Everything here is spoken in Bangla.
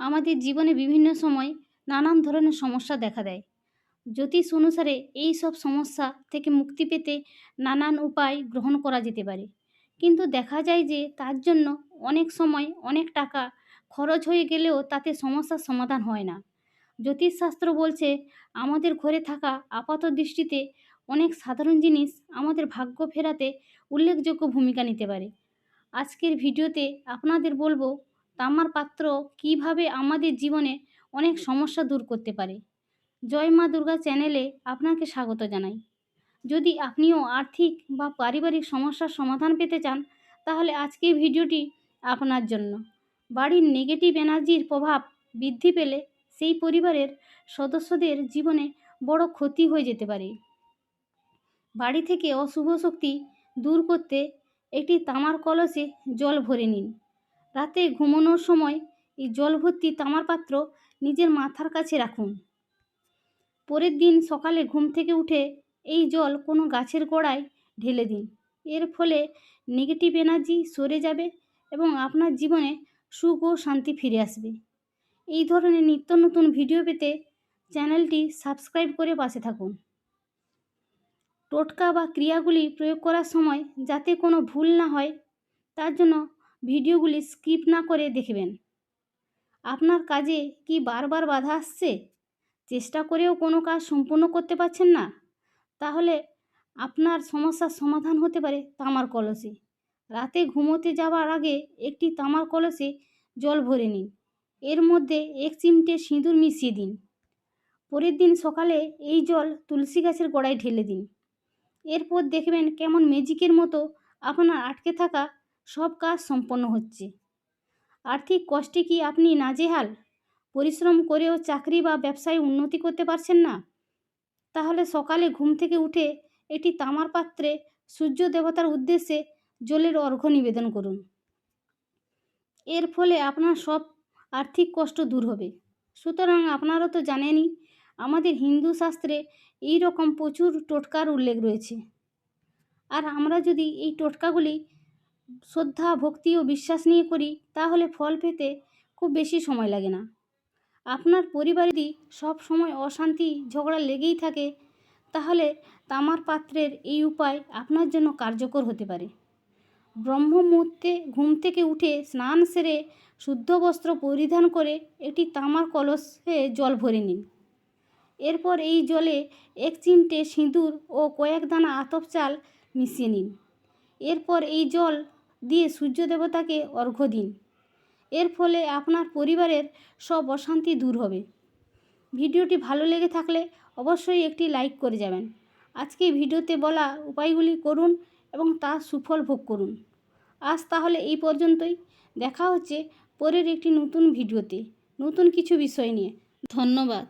আমাদের জীবনে বিভিন্ন সময় নানান ধরনের সমস্যা দেখা দেয়। জ্যোতিষ অনুসারে এই সব সমস্যা থেকে মুক্তি পেতে নানান উপায় গ্রহণ করা যেতে পারে। কিন্তু দেখা যায় যে তার জন্য অনেক সময় অনেক টাকা খরচ হয়ে গেলেও তাতে সমস্যার সমাধান হয় না। জ্যোতিষশাস্ত্র বলছে, আমাদের ঘরে থাকা আপাত দৃষ্টিতে অনেক সাধারণ জিনিস আমাদের ভাগ্য ফেরাতে উল্লেখযোগ্য ভূমিকা নিতে পারে। আজকের ভিডিওতে আপনাদের বলব তামার পাত্র কীভাবে আমাদের জীবনে অনেক সমস্যা দূর করতে পারে? জয় মা দুর্গা চ্যানেলে আপনাকে স্বাগত জানাই। যদি আপনিও আর্থিক বা পারিবারিক সমস্যার সমাধান পেতে চান, তাহলে আজকের ভিডিওটি আপনার জন্য। বাড়ির নেগেটিভ এনার্জির প্রভাব বৃদ্ধি পেলে সেই পরিবারের সদস্যদের জীবনে বড় ক্ষতি হয়ে যেতে পারে। বাড়ি থেকে অশুভ শক্তি দূর করতে একটি তামার কলসে জল ভরে নিন। রাতে ঘুমানোর সময় এই জল ভর্তি তামার পাত্র নিজের মাথার কাছে রাখুন। পরের দিন সকালে ঘুম থেকে উঠে এই জল কোনো গাছের গোড়ায় ঢেলে দিন। এর ফলে নেগেটিভ এনার্জি সরে যাবে এবং আপনার জীবনে সুখ ও শান্তি ফিরে আসবে। এই ধরনের নিত্য নতুন ভিডিও পেতে চ্যানেলটি সাবস্ক্রাইব করে পাশে থাকুন। টোটকা বা ক্রিয়াগুলি প্রয়োগ করার সময় যাতে কোনো ভুল না হয়, তার জন্য ভিডিওগুলি স্কিপ না করে দেখবেন। আপনার কাজে কি বারবার বাধা আসছে? চেষ্টা করেও কোনো কাজ সম্পূর্ণ করতে পারছেন না? তাহলে আপনার সমস্যার সমাধান হতে পারে তামার কলসে। রাতে ঘুমোতে যাওয়ার আগে একটি তামার কলসে জল ভরে নিন। এর মধ্যে এক চিমটে সিঁদুর মিশিয়ে দিন। পরের দিন সকালে এই জল তুলসী গাছের গোড়ায় ঢেলে দিন। এরপর দেখবেন কেমন ম্যাজিকের মতো আপনার আটকে থাকা সব কাজ সম্পন্ন হচ্ছে। আর্থিক কষ্টে কি আপনি নাজেহাল? পরিশ্রম করেও চাকরি বা ব্যবসায় উন্নতি করতে পারছেন না? তাহলে সকালে ঘুম থেকে উঠে এটি তামার পাত্রে সূর্য দেবতার উদ্দেশ্যে জলের অর্ঘ্য নিবেদন করুন। এর ফলে আপনার সব আর্থিক কষ্ট দূর হবে। সুতরাং আপনারা তো জানেনই, আমাদের হিন্দু শাস্ত্রে এই রকম প্রচুর টোটকার উল্লেখ রয়েছে। আর আমরা যদি এই টোটকাগুলি শ্রদ্ধা, ভক্তি ও বিশ্বাস নিয়ে করি, তাহলে ফল পেতে খুব বেশি সময় লাগে না। আপনার পরিবারে যদি সব সময় অশান্তি, ঝগড়া লেগেই থাকে, তাহলে তামার পাত্রের এই উপায় আপনার জন্য কার্যকর হতে পারে। ব্রহ্ম মুহূর্তে ঘুম থেকে উঠে স্নান সেরে শুদ্ধ বস্ত্র পরিধান করে একটি তামার কলসে জল ভরে নিন। এরপর এই জলে এক চিমটে সিঁদুর ও কয়েক দানা আতপ চাল মিশিয়ে নিন। এরপর এই জল দিয়ে সূর্য দেবতাকে অর্ঘ্য দিন। এর ফলে আপনার পরিবারের সব অশান্তি দূর হবে। ভিডিওটি ভালো লেগে থাকলে অবশ্যই একটি লাইক করে যাবেন। আজকে ভিডিওতে বলা উপায়গুলি করুন এবং তার সুফল ভোগ করুন। আজ তাহলে এই পর্যন্তই। দেখা হচ্ছে পরের একটি নতুন ভিডিওতে। নতুন কিছু বিষয় নিয়ে। ধন্যবাদ।